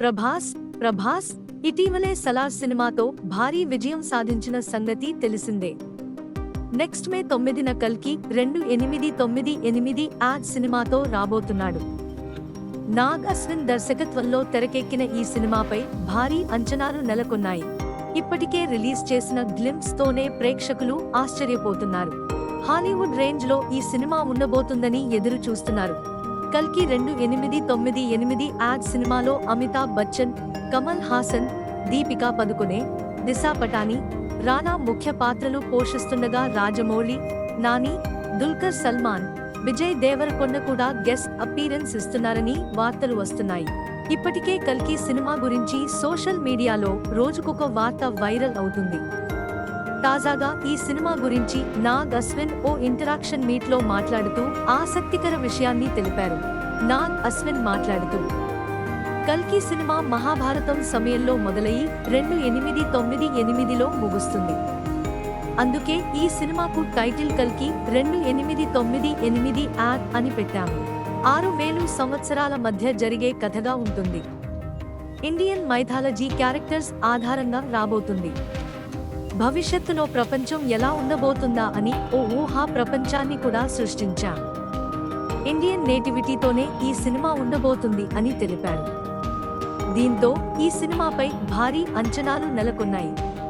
ప్రభాస్ ప్రభాస్ ఇటీవలే సలార్ సినిమాతో భారీ విజయం సాధించిన సంగతి తెలిసిందే. నెక్స్ట్ మే తొమ్మిదిన కల్కి రెండు ఎనిమిది తొమ్మిది ఎనిమిది యాడ్ సినిమాతో రాబోతున్నాడు. నాగ్ అశ్విన్ దర్శకత్వంలో తెరకెక్కిన ఈ సినిమాపై భారీ అంచనాలు నెలకొన్నాయి. ఇప్పటికే రిలీజ్ చేసిన గ్లిమ్స్ తోనే ప్రేక్షకులు ఆశ్చర్యపోతున్నారు. హాలీవుడ్ రేంజ్లో ఈ సినిమా ఉండబోతుందని ఎదురు చూస్తున్నారు కల్కి రెండు ఎనిమిది తొమ్మిది ఎనిమిది యాడ్ సినిమాలో అమితాబ్ బచ్చన్ కమల్ హాసన్ దీపికా పదుకునే దిశా పటాని రానా ముఖ్య పాత్రలు పోషిస్తుండగా రాజమౌళి నాని దుల్కర్ సల్మాన్ విజయ్ దేవరకొండ కూడా గెస్ట్ అపీరెన్స్ ఇస్తున్నారని వార్తలు వస్తున్నాయి. ఇప్పటికే కల్కి సినిమా గురించి సోషల్ మీడియాలో రోజుకొక వార్త వైరల్ అవుతుంది. తాజాగా ఈ సినిమా గురించి నాగ్ అశ్విన్ ఓ ఇంటరాక్షన్ మీట్లో మాట్లాడుతూ ఆసక్తికర విషయాన్ని తెలిపారు. నాగ్ అశ్విన్ మాట్లాడుతూ కల్కి సినిమా మహాభారతం సమయంలో మొదలయ్యి రెండు ఎనిమిది తొమ్మిది ఎనిమిదిలో ముగుస్తుంది. అందుకే ఈ సినిమాకు టైటిల్ కల్కి రెండు ఎనిమిది తొమ్మిది ఎనిమిది యాడ్ అని పెట్టాము. ఆరు వేలు సంవత్సరాల మధ్య జరిగే కథగా ఉంటుంది. ఇండియన్ మైథాలజీ క్యారెక్టర్స్ ఆధారంగా రాబోతుంది. భవిష్యత్తులో ప్రపంచం ఎలా ఉండబోతుందా అని ఓ ఊహా ప్రపంచాన్ని కూడా సృష్టించా. ఇండియన్ నేటివిటీతోనే ఈ సినిమా ఉండబోతుంది అని తెలిపాడు. దీంతో ఈ సినిమాపై భారీ అంచనాలు నెలకొన్నాయి.